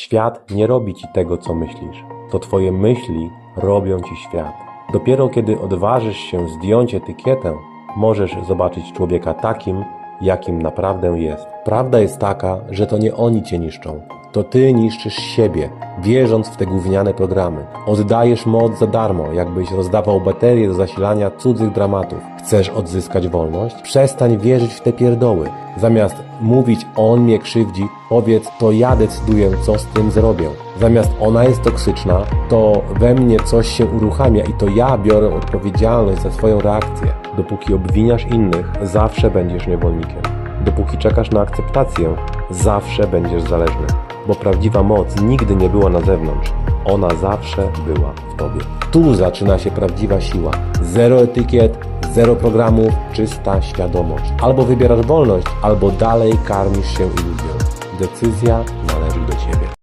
Świat nie robi ci tego, co myślisz. To twoje myśli robią ci świat. Dopiero kiedy odważysz się zdjąć etykietę, możesz zobaczyć człowieka takim, jakim naprawdę jest. Prawda jest taka, że to nie oni cię niszczą. To ty niszczysz siebie, wierząc w te gówniane programy. Oddajesz moc za darmo, jakbyś rozdawał baterie do zasilania cudzych dramatów. Chcesz odzyskać wolność? Przestań wierzyć w te pierdoły. Zamiast mówić on mnie krzywdzi, powiedz to ja decyduję co z tym zrobię. Zamiast ona jest toksyczna, to we mnie coś się uruchamia i to ja biorę odpowiedzialność za swoją reakcję. Dopóki obwiniasz innych, zawsze będziesz niewolnikiem. Dopóki czekasz na akceptację, zawsze będziesz zależny. Bo prawdziwa moc nigdy nie była na zewnątrz. Ona zawsze była w tobie. Tu zaczyna się prawdziwa siła. Zero etykiet, zero programów, czysta świadomość. Albo wybierasz wolność, albo dalej karmisz się iluzją. Decyzja należy do ciebie.